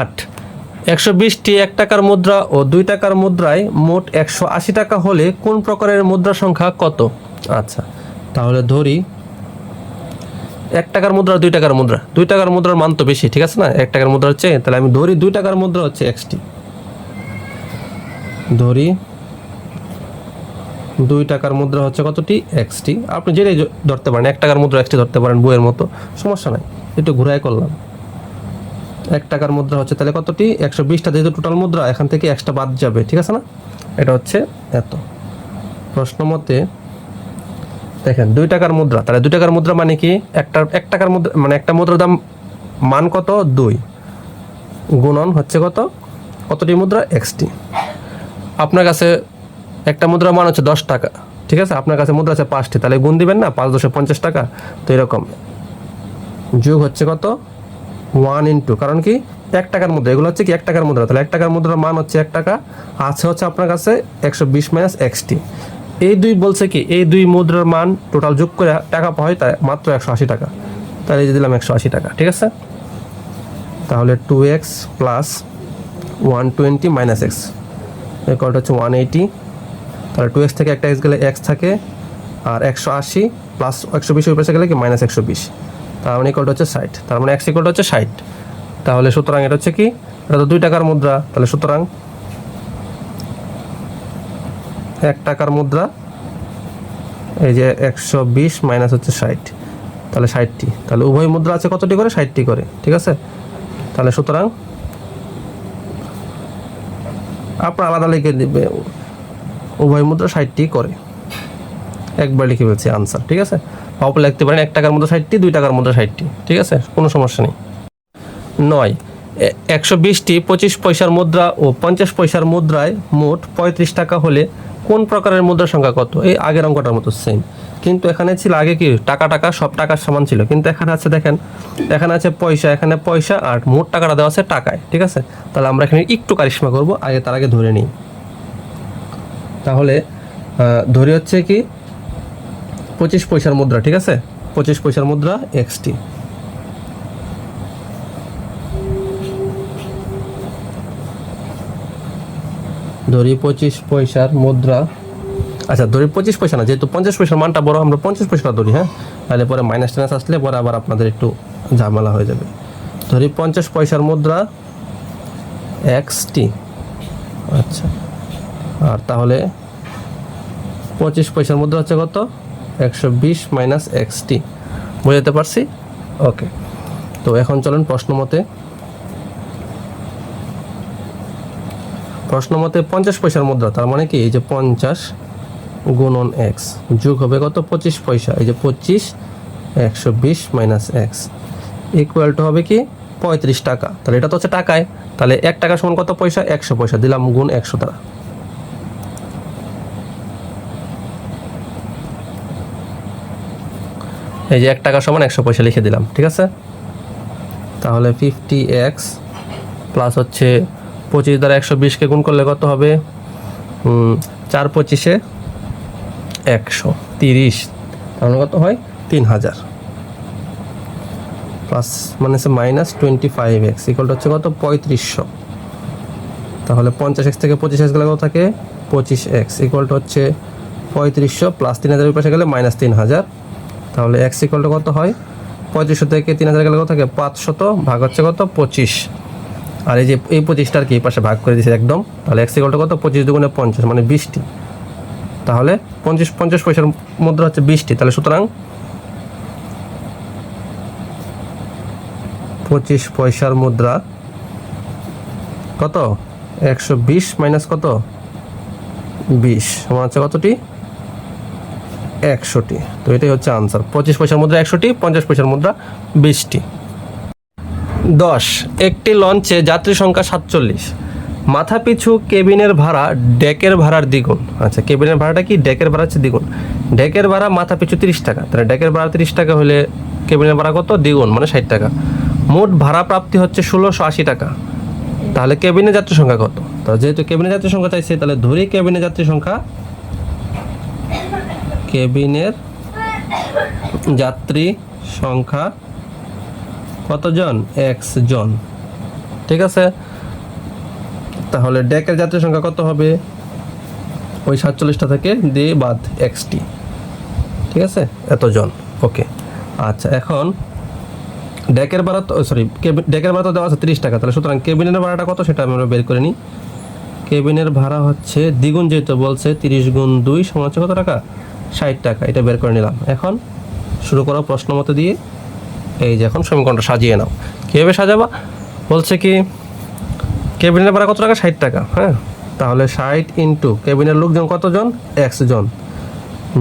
আট। একশো বিশটি এক টাকার মুদ্রা ও দুই টাকার মুদ্রায় মোট একশো আশি টাকা হলে কোন প্রকারের মুদ্রা সংখ্যা কত? আচ্ছা তাহলে ধরি, এক টাকার মুদ্রা, দুই টাকার মুদ্রা। দুই টাকার মুদ্রার মান তো বেশি, ঠিক আছে না? এক টাকার মুদ্রা হচ্ছে তাহলে আমি ধরি দুই টাকার মুদ্রা হচ্ছে এক্সটি। ধরি, দুই টাকার মুদ্রা হচ্ছে কতটি? এক্সটি। আপনি যেটাই ধরতে পারেন, এক টাকার মুদ্রা, এক্সটি ধরতে পারেন বইয়ের মতো, সমস্যা নাই। একটু ঘুরাই করলাম। এক টাকার মুদ্রা হচ্ছে, তাহলে কতটি? একশো বিশটা, যেহেতু টোটাল মুদ্রা, এখান থেকে এক্সট্রা বাদ যাবে, ঠিক আছে না? এটা হচ্ছে এত। প্রশ্ন মতে, দেখেন, দুই টাকার মুদ্রা, তাহলে দুই টাকার মুদ্রা মানে কি? একটা, এক টাকার মুদ্রা মানে একটা মুদ্রার দাম মান কত? দুই। গুণন হচ্ছে কত? কতটি মুদ্রা? এক্সটি। আপনার কাছে একটা মুদ্রার মান হচ্ছে দশ টাকা, ঠিক আছে? আপনার কাছে মুদ্রা আছে পাঁচটি, তাহলে গুণ দিবেন না? পাঁচ দশে পঞ্চাশ টাকা, তো এরকম। যুগ হচ্ছে কত? ওয়ান ইন্টু কারণ কি? এক টাকার মুদ্রা। এগুলো হচ্ছে কি, এক টাকার মুদ্রা। তাহলে এক টাকার মুদ্রার মান হচ্ছে এক টাকা। আছে হচ্ছে আপনার কাছে একশো বিশ মাইনাস এক্সটি এই দুই বলছে কি, এই দুই মুদ্রার মান টোটাল যোগ করে টাকা পাওয়া হয় তাই মাত্র একশো আশি টাকা। তাহলে এই যে দিলাম একশো আশি টাকা, ঠিক আছে? তাহলে two x plus one twenty minus x record হচ্ছে ওয়ান এইটি তাহলে টু এক্স থেকে একটা এক্স গেলে এক্স থাকে, আর একশো আশি প্লাস একশো বিশ পাশে গেলে কি মাইনাস একশো বিশ। তার মানে ইকলটা হচ্ছে ষাট। তার মানে এক্স ইকলটা হচ্ছে ষাট। তাহলে সুতরাং এটা হচ্ছে কি? এটা তো দুই টাকার মুদ্রা, তাহলে সুতরাং এক টাকার মুদ্রা, এই যে একশো বিশ মাইনাস হচ্ছে ষাট। তাহলে ষাটটি। তাহলে উভয় মুদ্রা আছে কতটি করে? ষাটটি করে, ঠিক আছে? তাহলে সুতরাং আপনার আলাদা লিখে দিবে, উভয় মুদ্রা ষাটটি করে। একবার লিখে ফেলছি আনসার ঠিক আছে? অপ লিখতে পারেন, এক টাকার মুদ্রা ষাটটি, দুই টাকার মুদ্রা ষাটটি, ঠিক আছে? কোনো সমস্যা নেই। নয় একশো বিশটি, পঁচিশ পয়সার মুদ্রা ও পঞ্চাশ পয়সার মুদ্রায় মোট পঁয়ত্রিশ টাকা হলে কোন প্রকারের মুদ্রার সংখ্যা কত? এই আগের অঙ্কটার মতো সেম কিন্তু এখানে ছিল আগে কি? টাকা টাকা, সব টাকার সমান ছিল। কিন্তু এখানে আছে দেখেন, এখানে আছে পয়সা, এখানে পয়সা আর মোট টাকাটা দেওয়া আছে টাকায়, ঠিক আছে? তাহলে আমরা এখানে একটু কারিশমা করব, আগে তার আগে ধরে নিই। তাহলে ধরি হচ্ছে কি পঁচিশ পয়সার মুদ্রা, ঠিক আছে? পঁচিশ পয়সার মুদ্রা এক্সটি। ধরি পঁচিশ পয়সার মুদ্রা। আচ্ছা ধরি পঁচিশ পয়সা না, যেহেতু পঞ্চাশ পয়সার মানটা বড়, আমরা পঞ্চাশ পয়সা ধরি হ্যাঁ? তাহলে পরে মাইনাস টাইনাস আসলে পরে আবার আপনাদের একটু ঝামেলা হয়ে যাবে। ধরি পঞ্চাশ পয়সার মুদ্রা এক্স টি আচ্ছা আর তাহলে পঁচিশ পয়সার মুদ্রা হচ্ছে কত? একশো বিশ মাইনাস এক্স টি বোঝাতে পারছি? ওকে তো এখন চলুন প্রশ্ন মতে। প্রশ্ন মতে পঞ্চাশ পয়সার মুদ্রা, তার মানে কি? এই যে পঞ্চাশ গুণন এক্স যোগ হবে কত? পঁচিশ পয়সা। এই যে পঁচিশ, একশো বিশ মাইনাস এক্স ইকুয়াল টু হবে কি? পঁয়ত্রিশ টাকা। তাহলে এটা তো হচ্ছে টাকায়। তাহলে এক টাকা সমান কত পয়সা? একশো পয়সা। দিলাম গুণ একশো দ্বারা। এই যে এক টাকা সমান একশো পয়সা লিখে দিলাম, ঠিক আছে? তাহলে ফিফটি এক্স প্লাস হচ্ছে পঁচিশ দ্বারা একশো বিশকে গুণ করলে কত হবে? চার পঁচিশে একশো তিরিশ তাহলে কত হয়? তিন হাজার। প্লাস মানে হচ্ছে মাইনাস টোয়েন্টি ফাইভ এক্স ইকুয়ালটা হচ্ছে কত? পঁয়ত্রিশশো। তাহলে পঞ্চাশ এক্স থেকে পঁচিশ এক্স গেলে কত থাকে? পঁচিশ এক্স ইকুয়ালটা হচ্ছে পঁয়ত্রিশশো প্লাস তিন হাজারের পাশে গেলে মাইনাস তিন হাজার। তাহলে এক্স ইকুয়ালটা কত হয়? পঁয়ত্রিশশো থেকে তিন হাজার গেলে কত থাকে? পাঁচশত ভাগ হচ্ছে কত? পঁচিশ। আর এই যে, এই পঁচিশটার কি পাশে ভাগ করে দিয়েছে একদম? তাহলে এক্স ইকুয়ালটা কত? পঁচিশ দুগুণে পঞ্চাশ মানে বিশটি। তাহলে পঞ্চাশ পঞ্চাশ পয়সার মুদ্রা হচ্ছে বিশটি। তাহলে সুতরাং পঁচিশ পয়সার মুদ্রা কত? একশো বিশ মাইনাস কত? বিশ। সমান হচ্ছে কতটি? একশোটি। তো এটাই হচ্ছে আনসার পঁচিশ পয়সার মুদ্রা একশোটি, পঞ্চাশ পয়সার মুদ্রা বিশটি। দশ, একটি লঞ্চে যাত্রী সংখ্যা সাতচল্লিশ। মাথা পিছু কেবিনের ভাড়া ডেকের ভাড়ার দ্বিগুণ। আচ্ছা কেবিনের ভাড়াটা কি? ডেকের ভাড়া হচ্ছে দ্বিগুণ। ডেকের ভাড়া মাথা পিছু তিরিশ টাকা। তাহলে ডেকের ভাড়া তিরিশ টাকা হলে কেবিনের ভাড়া কত? দ্বিগুণ মানে ষাট টাকা। মোট ভাড়া প্রাপ্তি হচ্ছে ষোলোশো আশি টাকা। তাহলে কেবিনে যাত্রী সংখ্যা কত? তো যেহেতু কেবিনে যাত্রী সংখ্যা চাইছে, তাহলে ধরি কেবিনে যাত্রী সংখ্যা কেবিনের যাত্রী সংখ্যা কতজন? এক্স জন ঠিক আছে? তাহলে ডেকের যাত্রী সংখ্যা কত হবে? ওই সাতচল্লিশটা থেকে দিয়ে বাদ এক্সটি। ঠিক আছে? এতজন। ওকে। আচ্ছা এখন ডেকের ভাড়া তো সরি ডেকের ভাড়া তো দেওয়া আছে তিরিশ টাকা। তাহলে সুতরাং কেবিনের ভাড়াটা কত সেটা আমরা বের করে নিই। কেবিনের ভাড়া হচ্ছে দ্বিগুণ যেহেতু বলছে, তিরিশ গুণ দুই সমান হচ্ছে কত টাকা? ষাট টাকা, এটা বের করে নিলাম। এখন শুরু করো প্রশ্ন মতো দিয়ে, এই যে এখন সমীকরণটা সাজিয়ে নাও। কীভাবে সাজাবা? বলছে কি, কেবিনের ভাড়া কত টাকা? ষাট টাকা হ্যাঁ? তাহলে ষাট ইন্টু কেবিনের লোকজন কতজন? একশ জন।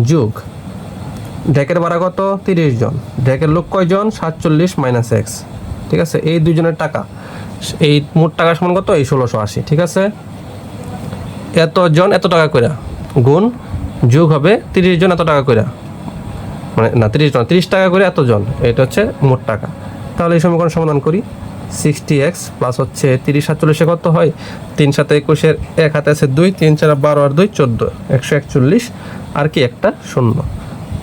যুগ, ডেকের ভাড়া কত? তিরিশ জন। ডেকের লোক কয়জন? সাতচল্লিশ মাইনাস এক্স। ঠিক আছে? এই দুজনের টাকা। এই মোট টাকা সমান কত? এই ষোলোশো আশি। ঠিক আছে? এতজন, এত টাকা করে গুণ যোগ হবে তিরিশ জন এত টাকা করে মানে না, তিরিশ জন, তিরিশ টাকা করে এতজন এটা হচ্ছে মোট টাকা। তাহলে এই সমীকরণ সমাধান করি। সিক্সটি এক্স প্লাস হচ্ছে তিরিশ সাতচল্লিশে কত হয়? তিন সাথে একুশের এক হাতে আছে দুই, তিন চার বারো আর দুই, চোদ্দ, একশো একচল্লিশ, আর কি একটা শূন্য।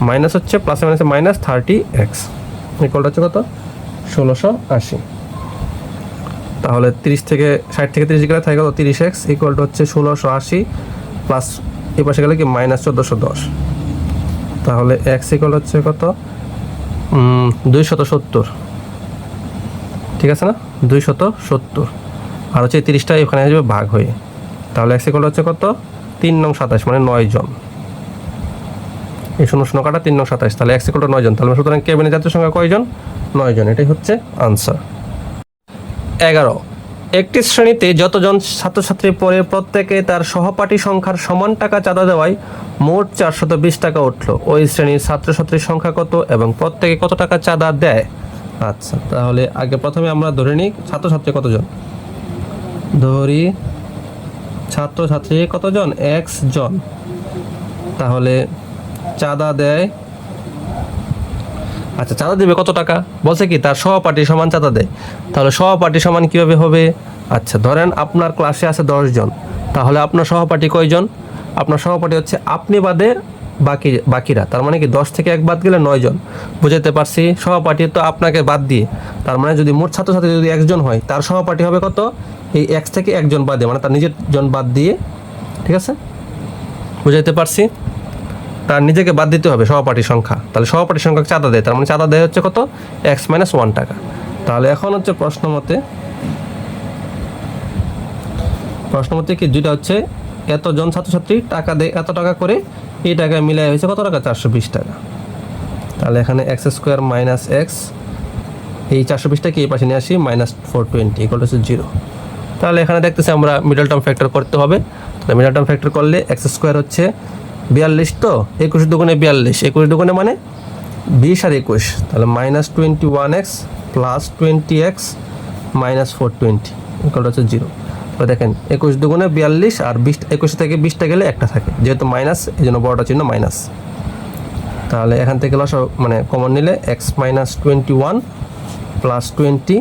মাইনাস হচ্ছে প্লাসে মাইনাসে মাইনাস থার্টি এক্স ইকুয়ালটা হচ্ছে কত? ষোলোশো আশি। তাহলে তিরিশ থেকে ষাট থেকে তিরিশ গেলে থাকে কত? তিরিশ এক্স ইকুয়াল হচ্ছে ষোলোশো আশি প্লাস এই পাশে গেলে কি? মাইনাস চোদ্দোশো দশ। তাহলে এক্স ইকুয়াল হচ্ছে কত? দুইশত সত্তর। ঠিক আছে না? দুইশত সত্তর। আর হচ্ছে তিরিশটা এখানে আসবে ভাগ হয়ে। তাহলে এক্স ইকুয়াল হচ্ছে কত? তিন নং সাতাশ মানে নয় জন। এই শূন্য শূন্য কাটা তিন নং সাতাশ। তাহলে এক্স ইকুয়াল নয় জন। তাহলে সুতরাং কেবিনের জাতীয় সংখ্যা কয়জন? নয় জন। এটাই হচ্ছে আনসার এগারো। একটি শ্রেণীতে যতজন ছাত্রছাত্রী পড়ে প্রত্যেকে তার সহপাঠী সংখ্যার সমান টাকা চাঁদা দেওয়ায় মোট চারশত বিশ টাকা উঠল। ওই শ্রেণির ছাত্রছাত্রীর সংখ্যা কত এবং প্রত্যেকে কত টাকা চাঁদা দেয়? আচ্ছা তাহলে আগে প্রথমে আমরা ধরে নিই ছাত্রছাত্রী কতজন? ধরি ছাত্রছাত্রী কতজন? এক্স জন। তাহলে চাঁদা দেয় আচ্ছা চাঁদা দেবে কত টাকা? বলছে কি, তার সহপাঠী সমান চাঁদা দেয়। তাহলে সহপাঠী সমান কীভাবে হবে? আচ্ছা ধরেন আপনার ক্লাসে আছে জন তাহলে আপনার সহপাঠী কয়জন? আপনার সহপাঠী হচ্ছে আপনি বাদে বাকি, বাকিরা। তার মানে কি, দশ থেকে এক বাদ গেলে নয় জন বুঝাতে পারছি? সহপাঠী তো আপনাকে বাদ দিয়ে। তার মানে যদি মোট ছাত্রছাত্রী যদি একজন হয়, তার সহপাঠী হবে কত? এই এক থেকে একজন বাদে মানে তার নিজের জন বাদ দিয়ে। ঠিক আছে? বুঝাইতে পারছি? তার নিজেকে বাদ দিতে হবে সহপাঠীর সংখ্যা। তাহলে সহপাঠীর সংখ্যা চাঁদা দেয়, তার মানে চাঁদা দেয় হচ্ছে কত? এক্স মাইনাস ওয়ান টাকা। তাহলে এখন হচ্ছে প্রশ্ন মতে প্রশ্ন মতে কি যেটা হচ্ছে, এতজন ছাত্রছাত্রী টাকা দেয় এত টাকা করে, এই টাকা মিলাই হয়েছে কত টাকা? চারশো বিশ টাকা। তাহলে এখানে এক্স স্কোয়ার মাইনাস এক্স এই চারশো বিশটাকে এই পাশে নিয়ে আসি মাইনাস ফোর টোয়েন্টি ইকুয়াল হচ্ছে জিরো তাহলে এখানে দেখতেছি আমরা মিডল টার্ম ফ্যাক্টর করতে হবে। তাহলে মিডল টার্ম ফ্যাক্টর করলে এক্স স্কোয়ার হচ্ছে বিয়াল্লিশ তো? একুশ দুগুণে বিয়াল্লিশ। একুশ দুগুণে মানে? বিশ আর একুশ। তাহলে minus twenty one x plus twenty x minus four twenty ইকুয়ালটা হচ্ছে জিরো তো দেখেন, একুশ দুগুণে বিয়াল্লিশ আর বিশ, একুশ থেকে বিশটা গেলে একটা থাকে। যেহেতু মাইনাস এই জন্য বড়টা চিহ্ন মাইনাস তাহলে এখান থেকে লস মানে কমন নিলে x minus twenty one plus twenty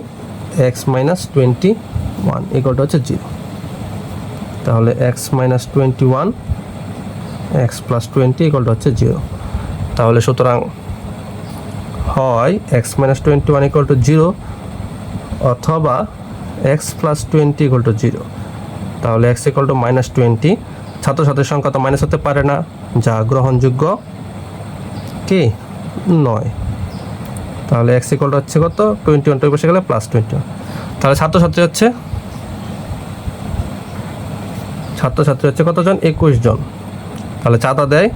x minus twenty one ইকুয়ালটা হচ্ছে জিরো তাহলে x minus twenty one x plus twenty ইকুয়ালটা হচ্ছে জিরো তাহলে সুতরাং হয় x minus twenty one equal to zero অথবা x plus twenty equal to zero তাহলে x equal to minus twenty ছাত্রছাত্রীর সংখ্যা তো মাইনাস হতে পারে না, যা গ্রহণযোগ্য কি? নয়। তাহলে এক্স ইকুয়াল টু হচ্ছে কত? টোয়েন্টি ওয়ান বসে গেলে প্লাস টোয়েন্টি ওয়ান তাহলে ছাত্রছাত্রী হচ্ছে ছাত্রছাত্রী হচ্ছে কতজন? একুশ জন। তাহলে চাঁদা দেয়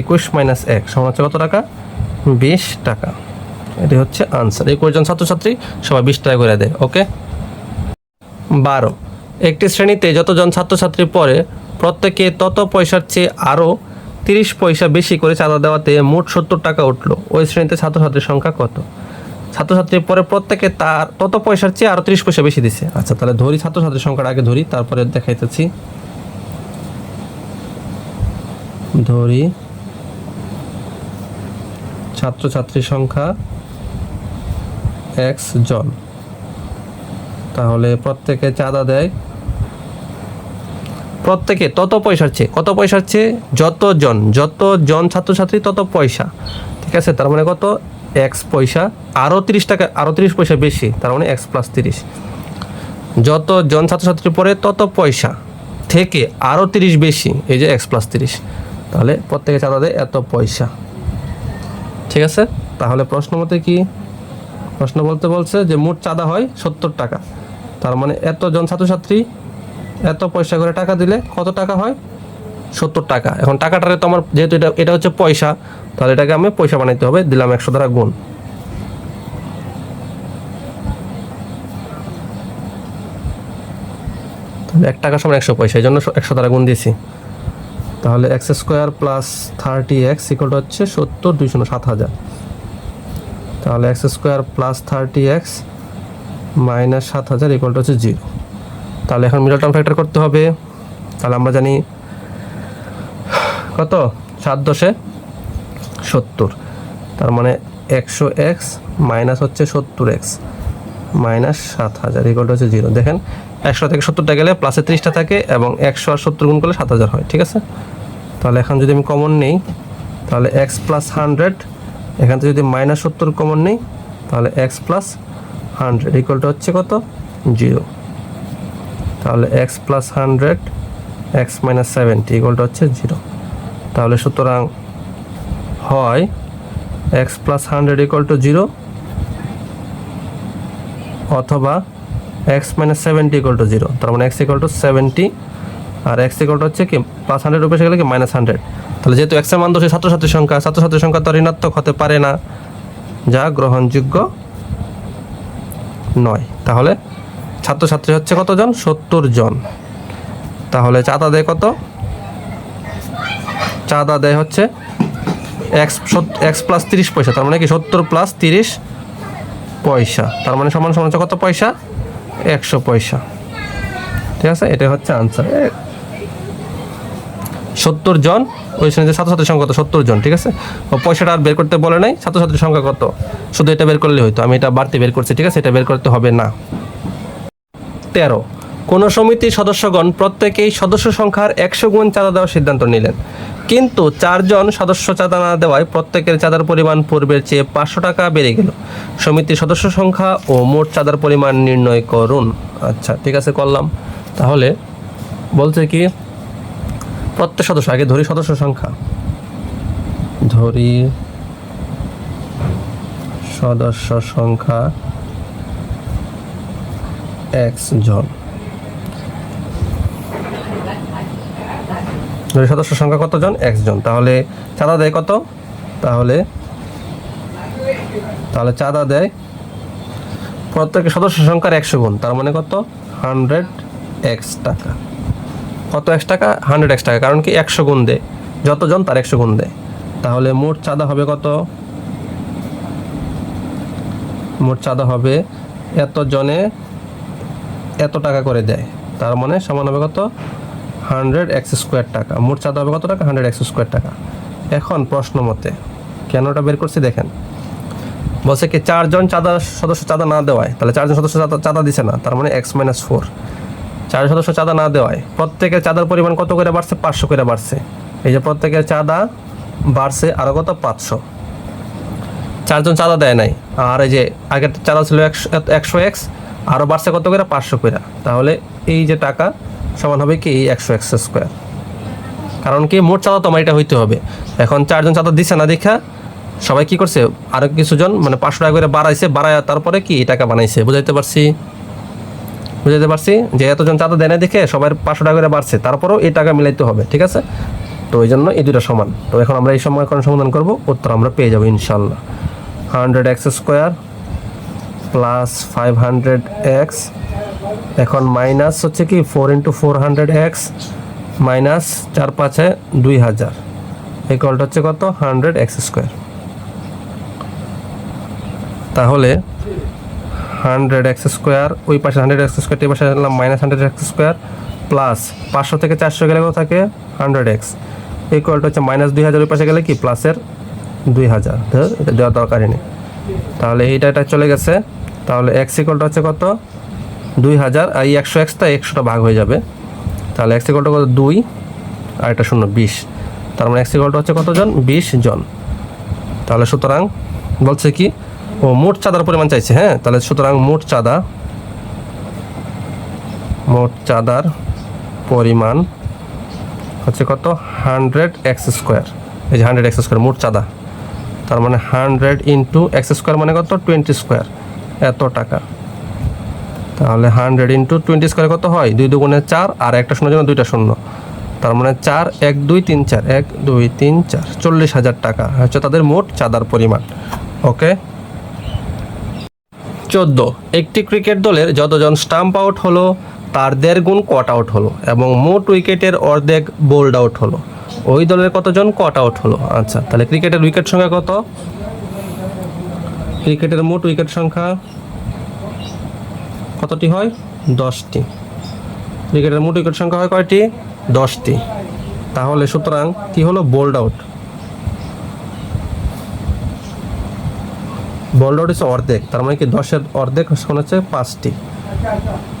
একুশ মাইনাস এক সমান হচ্ছে কত টাকা? বিশ টাকা। এটি হচ্ছে আনসার। একুশ জন ছাত্রছাত্রী সবাই বিশ টাকা করে দেয়, ওকে? বারো। একটি শ্রেণীতে যতজন ছাত্রছাত্রী পড়ে, প্রত্যেকে তত পয়সার চেয়ে আরও তিরিশ পয়সা বেশি করে চাঁদা দেওয়াতে মোট সত্তর টাকা উঠল। ওই শ্রেণীতে ছাত্রছাত্রীর সংখ্যা কত? ছাত্রছাত্রী পরে প্রত্যেকে তার তত পয়সার চেয়ে আরও তিরিশ পয়সা বেশি দিছে। আচ্ছা তাহলে ধরি ছাত্রছাত্রীর সংখ্যাটা আগে ধরি, তারপরে দেখাইতেছি। ধরি। ছাত্রছাত্রীর সংখ্যা এক্স জন। তাহলে প্রত্যেকে চাঁদা দেয়। প্রত্যেকে তত পয়সার চেয়ে, কত পয়সার চেয়ে? যত জন ছাত্রছাত্রী তত পয়সা। ঠিক আছে? তার মানে কত? এক্স পয়সা। আরও তিরিশ টাকা আরও তিরিশ পয়সা বেশি। তার মানে এক্স প্লাস তিরিশ। যত জন ছাত্রছাত্রী পড়ে তত পয়সা। থেকে আরও তিরিশ বেশি। এই যে এক্স প্লাস তিরিশ। তাহলে প্রত্যেকে চাঁদা দেয় এত পয়সা। ঠিক আছে? তাহলে প্রশ্ন মতে কি? প্রশ্ন বলতে বলছে যে মোট চাঁদা হয় সত্তর টাকা। তার মানে এতজন ছাত্রছাত্রী এত পয়সা করে টাকা দিলে কত টাকা হয়? সত্তর টাকা। এখন টাকাটারে তো আমার যেহেতু এটা এটা হচ্ছে পয়সা তাহলে এটাকে আমি পয়সা বানাইতে হবে দিলাম একশো দ্বারা গুণ। তাহলে এক টাকা সমান একশো পয়সা এই জন্য একশো দ্বারা গুণ দিয়েছি। তাহলে x square plus thirty x equal হচ্ছে সত্তর দুইশো সাত হাজার। তাহলে x square plus thirty x minus সাত হাজার ইকুয়াল হচ্ছে জিরো। তাহলে এখন মিডল টার্ম ফ্যাক্টর করতে হবে। তাহলে আমরা জানি কত? সাত দশে সত্তর। তার মানে একশো এক্স মাইনাস হচ্ছে সত্তর এক্স। মাইনাস সাত হাজার ইকুয়াল হচ্ছে জিরো দেখেন, একশো থেকে সত্তরটা গেলে প্লাসে ত্রিশটা থাকে এবং একশো আর সত্তর গুণ করলে সাত হাজার হয়, ঠিক আছে? তাহলে এখন যদি আমি কমন নেই, তাহলে এক্স প্লাস হান্ড্রেড এখান থেকে যদি মাইনাস সত্তর কমন নেই, তাহলে এক্স প্লাস হান্ড্রেড ইকুয়ালটা হচ্ছে কত? জিরো তাহলে x plus hundred x minus seventy ইকুয়ালটা হচ্ছে জিরো তাহলে সুতরাং হয় x plus hundred equal to zero অথবা x minus seventy equal to zero তার মানে এক্স ইকুয়াল টু সেভেন্টি আর এক্স ইকুয়াল টু হচ্ছে কি প্লাস হান্ড্রেড উপরে গেলে কি মাইনাস হান্ড্রেড তাহলে যেহেতু এক্সের মান দোষে ছাত্রছাত্রীর সংখ্যা ছাত্রছাত্রীর সংখ্যা তো ঋণাত্মক হতে পারে না, যা গ্রহণযোগ্য নয়। তাহলে ছাত্রছাত্রী হচ্ছে কতজন? সত্তর জন। তাহলে চাঁদা দেয় কত? চাঁদা দেয় হচ্ছে এক্স এক্স প্লাস তিরিশ পয়সা। তার মানে কি, সত্তর প্লাস তিরিশ পয়সা। তার মানে সমান সমান কত পয়সা? একশো পয়সা। ঠিক আছে? এটা হচ্ছে আনসার সত্তর জন, ওই শ্রেণীতে ছাত্রছাত্রীর সংখ্যা কত? সত্তর জন, ঠিক আছে? পয়সাটা আর বের করতে বলে নাই, ছাত্রছাত্রীর সংখ্যা কত? শুধু এটা বের করলে হয়তো আমি এটা বাড়তে বের করছি, ঠিক আছে? এটা বের করতে হবে না। তেরো। কোনো সমিতির সদস্যগণ প্রত্যেকেই সদস্য সংখ্যার একশো গুণ চাঁদা দেওয়ার সিদ্ধান্ত নিলেন। কিন্তু চারজন সদস্য চাঁদা না দেওয়ায় প্রত্যেকের চাঁদার পরিমাণ পূর্বের চেয়ে পাঁচশো টাকা বেড়ে গেল। সমিতির সদস্য সংখ্যা ও মোট চাঁদার পরিমাণ নির্ণয় করুন। আচ্ছা ঠিক আছে, করলাম। তাহলে বলছে কি, প্রত্যেক সদস্য, আগে ধরি সদস্য সংখ্যা। ধরি সদস্য সংখ্যা এক্স ধরি সদস্য সংখ্যা কতজন? এক্স জন তাহলে চাঁদা দেয় কত? তাহলে তাহলে চাঁদা দেয় প্রত্যেক সদস্য সংখ্যার একশো গুণ। তার মানে কত? হান্ড্রেড এক্স টাকা। কত এক্স টাকা? হান্ড্রেড এক্স টাকা। কারণ কি? একশো গুণ দেয়। যতজন তার একশো গুণ দেয়। তাহলে মোট চাঁদা হবে কত? মোট চাঁদা হবে এত জনে এত টাকা করে দেয়। তার মানে সমান হবে কত? হান্ড্রেড এক্স স্কোয়ার টাকা। মোট চাঁদা হবে কত টাকা? হান্ড্রেড এক্স স্কোয়ার টাকা। এখন প্রশ্ন মতে কেনটা বের করছি? দেখেন। বলছে কি, চারজন চাঁদা সদস্য চাঁদা না দেওয়ায়, তাহলে চারজন সদস্য চাঁদা দিছে না, তার মানে এক্স মাইনাস ফোর। চার সদস্য চাঁদা না দেওয়ায়, প্রত্যেকের চাঁদার পরিমাণ কত করে বাড়ছে? পাঁচশো করে বাড়ছে। এই যে প্রত্যেকের চাঁদা বাড়ছে আরও কত? পাঁচশো। চারজন চাঁদা দেয় নাই। আর এই যে আগের চাঁদা ছিল একশো একশো এক্স আরও বাড়ছে কত করে? পাঁচশো করে। তাহলে এই যে টাকা সমান হবে কি একশো এক্স স্কোয়ার কারণ কি, মোট চাঁদা তোমার এটা হইতে হবে। এখন চারজন চাঁদা দিচ্ছে না দেখা, সবাই কি করছে আরও কিছুজন মানে পাঁচশো টাকা করে বাড়াইছে, বাড়ায় তারপরে কি টাকা বানাইছে, বুঝাইতে পারছি? বুঝাইতে পারছি? যে এতজন চাঁদা দেয় না দেখে সবার পাঁচশো টাকা করে বাড়ছে, তারপরেও এই টাকা মিলাইতে হবে, ঠিক আছে? তো ওই জন্য এই দুটো সমান। তো এখন আমরা এই এখন সমাধান করব, উত্তর আমরা পেয়ে যাব ইনশাল্লাহ hundred x square plus five hundred x এখন মাইনাস হচ্ছে কি four into four hundred x minus চার পাঁচে দুই হাজার। এই কলটা হচ্ছে কত? হান্ড্রেড এক্স স্কোয়ার তাহলে হান্ড্রেড এক্স স্কোয়ার ওই পাশে হান্ড্রেড এক্স স্কোয়ার এই পাশে আনলাম, minus hundred x square plus পাঁচশো থেকে চারশো গেলে থাকে? হান্ড্রেড এক্স এই কলটা হচ্ছে মাইনাস দুই হাজার, ওই পাশে গেলে কি? প্লাসের দুই হাজার। ধর, এটা দেওয়ার দরকারই নেই। তাহলে এইটা, এটা চলে গেছে। তাহলে এক্স ইকুয়ালটা হচ্ছে কত? দুই হাজার আর এই একশো এক্সটা একশোটা ভাগ হয়ে যাবে। তাহলে এক্স ইকুয়ালটা কত? দুই। আর এটা শূন্য, বিশ। তার মানে এক্স ইকুয়ালটা হচ্ছে কতজন? বিশ জন। তাহলে সুতরাং বলছে কি? ও, মোট চাঁদার পরিমাণ চাইছে হ্যাঁ? তাহলে সুতরাং মোট চাঁদা, মোট চাঁদার পরিমাণ হচ্ছে কত? হান্ড্রেড এক্স স্কোয়ার এই যে হান্ড্রেড এক্স স্কোয়ার মোট চাঁদা। তার মানে হান্ড্রেড ইন্টু এক্স স্কোয়ার মানে কত? Twenty square. এত টাকা। তাহলে হান্ড্রেড ইন্টু টোয়েন্টি স্কোয়ার কত হয়? দুই দুগুণে চার আর একটা শূন্য জন্য দুইটা শূন্য। তার মানে চার, এক, দুই, তিন, চার, এক, দুই, তিন, চার, চল্লিশ হাজার টাকা। হচ্ছে তাদের মোট চাঁদার পরিমাণ। ওকে চোদ্দ। একটি ক্রিকেট দলের যতজন স্টাম্প আউট হলো, তার দেড় গুণ কট আউট হলো এবং মোট উইকেটের অর্ধেক বোল্ড আউট হলো। ওই দলের কতজন কট আউট হলো? আচ্ছা তাহলে ক্রিকেটের উইকেট সংখ্যা কত? ক্রিকেটের মোট উইকেট সংখ্যা কতটি হয়? দশটি। ক্রিকেটের মোট উইকেট সংখ্যা হয় কয়টি? দশটি। তাহলে সুতরাং কি হলো? বোল্ড আউট বোল্ড আউট হচ্ছে অর্ধেক। তার মানে কি দশের অর্ধেক হচ্ছে পাঁচটি।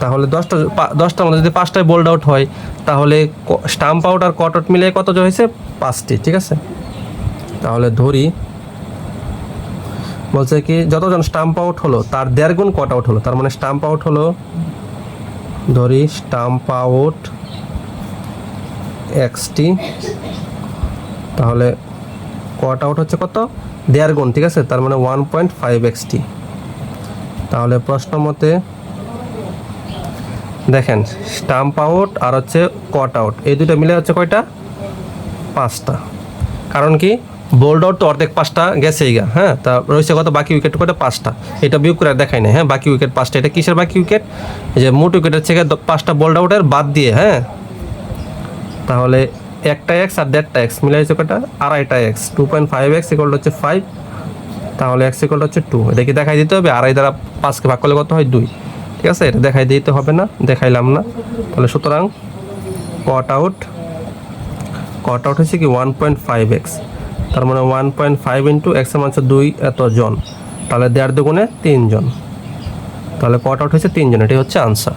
তাহলে দশটা দশটার মধ্যে যদি পাঁচটায় বোল্ড আউট হয়, তাহলে স্টাম্প আউট আর কট আউট মিলিয়ে কত হয়েছে? পাঁচটি। ঠিক আছে? তাহলে ধরি বলছে কি, যতজন স্টাম্প আউট হলো, তার দেড় গুণ কট আউট হলো। তার মানে স্টাম্প আউট হলো, ধরি স্টাম্প আউট এক্সটি তাহলে কট আউট হচ্ছে কত? দেড় গুণ, ঠিক আছে? তার মানে ওয়ান পয়েন্ট ফাইভ এক্সটি তাহলে প্রশ্ন মতে, দেখেন স্টাম্প আউট আর হচ্ছে কট আউট এই দুটো মিলে হচ্ছে কয়টা? পাঁচটা। কারণ কি? বোল্ড আউট তো অর্ধেক পাঁচটা গেছেই গা হ্যাঁ? তা রয়েছে কত? বাকি উইকেট কত পাঁচটা। এটা বিয়োগ করে দেখাই না হ্যাঁ? বাকি উইকেট পাঁচটা। এটা কিসের বাকি উইকেট যে মোট উইকেটের থেকে পাঁচটা বোল্ড আউটের বাদ দিয়ে হ্যাঁ? তাহলে একটা এক্স আর দেড়টা এক্স মিলে হচ্ছে কটা আড়াইটা x two point five x equal হচ্ছে ফাইভ তাহলে এক্স ইকল হচ্ছে টু এটা কি দেখাই দিতে হবে, আড়াই দ্বারা পাঁচকে ভাগ করলে কত হয়? দুই। ঠিক আছে? এটা দেখাই দিতে হবে না, দেখাইলাম না। তাহলে সুতরাং কট আউট কট আউট হচ্ছে কি ওয়ান পয়েন্ট ফাইভ এক্স তার মানে ওয়ান পয়েন্ট ফাইভ ইন্টু একশো মান দুই এত জন তাহলে দেড় দুগুণে তিনজন। তাহলে কট আউট হয়েছে তিনজন, এটাই হচ্ছে আনসার